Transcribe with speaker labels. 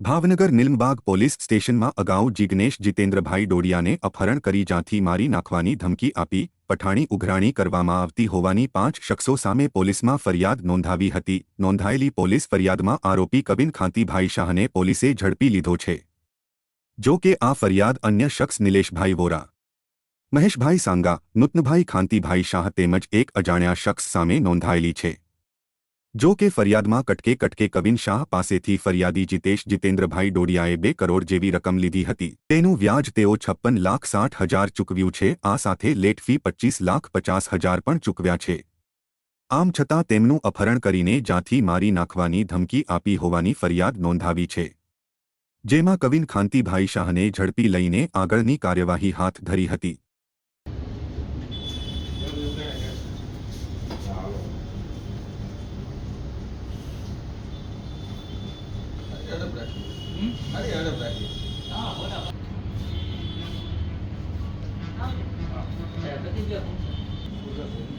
Speaker 1: Bhavnagar Nilambag police સ્ટેશનમાં અગાઉ જિગ્નેશ જીતેન્દ્રભાઈ ડોડિયાને અપહરણ કરી જાંથી મારી નાખવાની ધમકી આપી, પઠાણી ઉઘરાણી કરવામાં આવતી હોવાની પાંચ શખ્સો સામે પોલીસમાં ફરિયાદ નોંધાવી હતી. નોંધાયેલી પોલીસ ફરિયાદમાં આરોપી કબિન ખાંતીભાઈ શાહને પોલીસે ઝડપી લીધો છે. જો કે આ ફરિયાદ અન્ય શખ્સ નિલેશભાઈ વોરા, મહેશભાઈ સાંગા, નૂતનભાઈ ખાંતીભાઈ શાહ તેમજ એક અજાણ્યા શખ્સ સામે નોંધાયેલી છે. જો કે ફરિયાદમાં કટકે કટકે કવિન શાહ પાસેથી ફરિયાદી જીતેશ જીતેન્દ્રભાઈ ડોડિયાએ બે કરોડ જેવી રકમ લીધી હતી. તેનું વ્યાજ તેઓ છપ્પન લાખ સાઠ હજાર ચૂકવ્યું છે. આ સાથે લેટ ફી પચ્ચીસ લાખ પચાસ હજાર પણ ચૂકવ્યા છે. આમ છતાં તેમનું અપહરણ કરીને જાથી મારી નાખવાની ધમકી આપી હોવાની ફરિયાદ નોંધાવી છે. જેમાં કવિન ખાંતીભાઈ શાહને ઝડપી લઈને આગળની કાર્યવાહી હાથ ધરી હતી.
Speaker 2: Thank you.